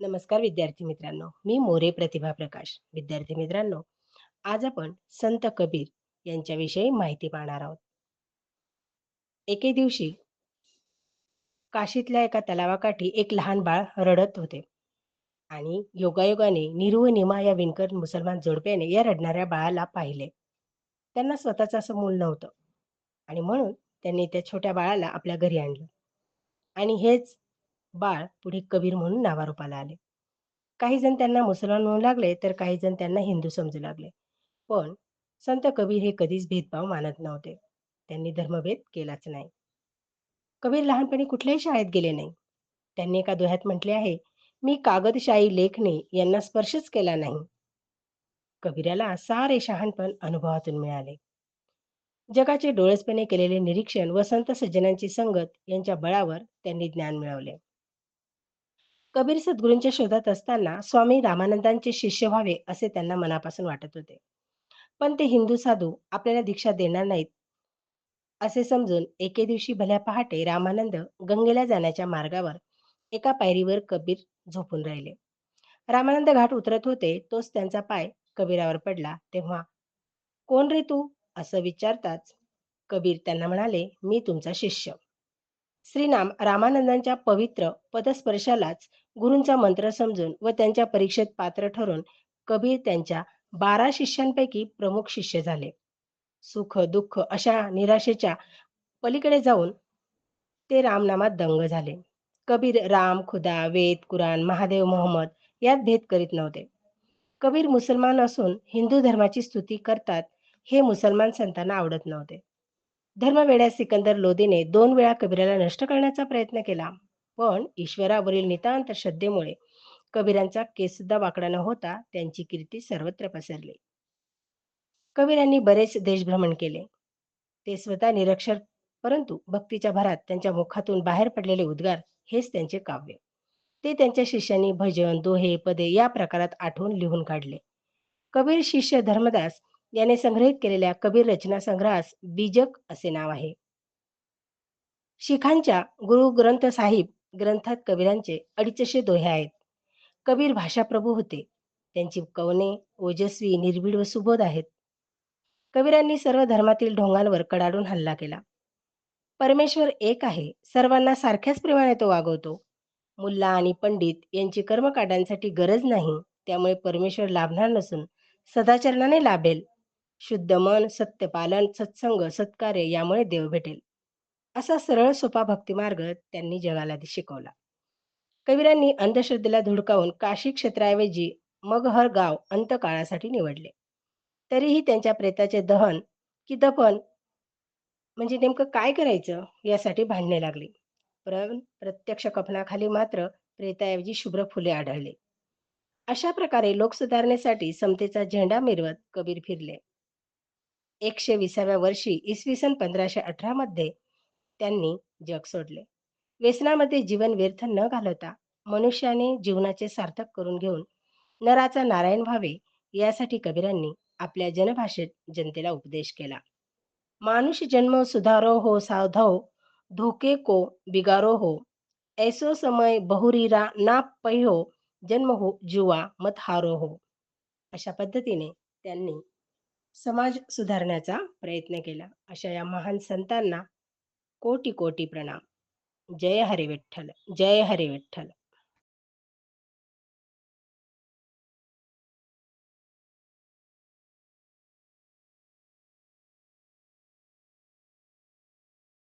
नमस्कार विद्यार्थी मित्रांनो मी मोरे प्रतिभा प्रकाश. विद्यार्थी मित्रांनो आज आपण संत कबीर यांच्याविषयी माहिती पाहणार आहोत. एके दिवशी काशीतल्या एका तलावाकाठी एक लहान बाळ रडत होते आणि योगायोगाने निरुव व निमा या विणकर मुसलमान जोडप्याने या रडणाऱ्या बाळाला पाहिले. त्यांना स्वतःच असं मूल नव्हतं आणि म्हणून त्यांनी त्या छोट्या बाळाला आपल्या घरी आणलं. आणि हेच बाळ पुढे कबीर म्हणून नावारूपाला आले. काही जण त्यांना मुसलमान म्हणू लागले तर काही जण त्यांना हिंदू समजू लागले. पण संत कबीर हे कधीच भेदभाव मानत नव्हते. त्यांनी धर्मभेद केलाच नाही. कबीर लहानपणी कुठल्याही शाळेत गेले नाही. त्यांनी एका दोह्यात म्हटले आहे मी कागदशाही लेखणी यांना स्पर्शच केला नाही. कबीराला सारे शहाणपण अनुभवातून मिळाले. जगाचे डोळसपणे केलेले निरीक्षण व संत सज्जनांची संगत यांच्या बळावर त्यांनी ज्ञान मिळवले. कबीर सद्गुरूंच्या शोधात असताना स्वामी रामानंदांचे शिष्य व्हावे असे त्यांना मनापासून वाटत होते. पण ते हिंदू साधू आपल्याला दीक्षा देणार नाहीत असे समजून एके दिवशी भल्या पहाटे रामानंद गंगेला जाण्याच्या मार्गावर एका पायरीवर कबीर झोपून राहिले. रामानंद घाट उतरत होते तोच त्यांचा पाय कबीरावर पडला तेव्हा कोण रे तू? असं विचारताच कबीर त्यांना म्हणाले मी तुमचा शिष्य. श्रीनाम रामानंदांच्या पवित्र पदस्पर्शालाच गुरूंचा मंत्र समजून व त्यांच्या परीक्षेत पात्र ठरून कबीर त्यांच्या बारा शिष्यांपैकी प्रमुख शिष्य झाले. सुख दुःख अशा निराशेच्या पलीकडे जाऊन ते रामनामात दंग झाले. कबीर राम खुदा वेद कुराण महादेव मोहम्मद यात भेद करीत नव्हते. कबीर मुसलमान असून हिंदू धर्माची स्तुती करतात हे मुसलमान संतांना आवडत नव्हते. धर्मवेड्या सिकंदर लोदीने दोन वेळा कबीराला नष्ट करण्याचा प्रयत्न केला. पण ईश्वरावरील नितांत श्रद्धेमुळे कबीरांचा केस सुद्धा वाकडा न होता त्यांची कीर्ती सर्वत्र पसरली. कबीरांनी बरेच देशभ्रमण केले. ते स्वतः निरक्षर परंतु भक्तीच्या भरात त्यांच्या मुखातून बाहेर पडलेले उद्गार हेच त्यांचे काव्य. ते त्यांच्या शिष्यांनी भजन दोहे पदे या प्रकारात आठवून लिहून काढले. कबीर शिष्य धर्मदास याने संग्रहित केलेल्या कबीर रचना संग्रहास बीजक असे नाव आहे. शिखांच्या गुरु ग्रंथ साहिब ग्रंथात कबीरांचे अडीचशे दोहे आहेत. कबीर भाषाप्रभू होते. त्यांची कवने ओजस्वी निर्भीड व सुबोध आहेत. कबीरांनी सर्व धर्मातील ढोंगांवर कडाडून हल्ला केला. परमेश्वर एक आहे सर्वांना सारख्याच प्रेमाने तो वागवतो. मुल्ला आणि पंडित यांची कर्मकांडांसाठी गरज नाही त्यामुळे परमेश्वर लाभणार नसून सदाचरणाने लाभेल. शुद्ध मन सत्यपालन सत्संग सत्कार्य यामुळे देव भेटेल. असा सरळ सोपा भक्तिमार्ग त्यांनी जगाला शिकवला. कबीरांनी अंधश्रद्धेला धुडकावून काशी क्षेत्राऐवजी मगहर गाव अंतकाळासाठी निवडले. तरीही त्यांच्या प्रेताचे दहन की दफन म्हणजे नेमकं काय करायचं यासाठी भांडणे लागली. पण प्रत्यक्ष कफनाखाली मात्र प्रेताऐवजी शुभ्र फुले आढळले. अशा प्रकारे लोकसुधारणेसाठी समतेचा झेंडा मिरवत कबीर फिरले. एकशे विसाव्या वर्षी इसवी सन पंधराशे अठरा मध्ये त्यांनी जग सोडले. व्यसनामध्ये जीवन व्यर्थ न घालवता मनुष्याने जीवनाचे सार्थक करून घेऊन नराचा नारायण व्हावे यासाठी कबीरांनी आपल्या जनभाषेत जनतेला उपदेश केला. मानुष जन्म सुधारो हो साधव धोके को बिगारो हो. ऐसो समय बहुरीरा ना पहिहो जन्म हो जुवा मत हारो हो. अशा पद्धतीने त्यांनी समाज सुधारण्याचा प्रयत्न केला. अशा या महान संतांना कोटी कोटी प्रणाम जय हरी विठ्ठल जय हरी विठ्ठल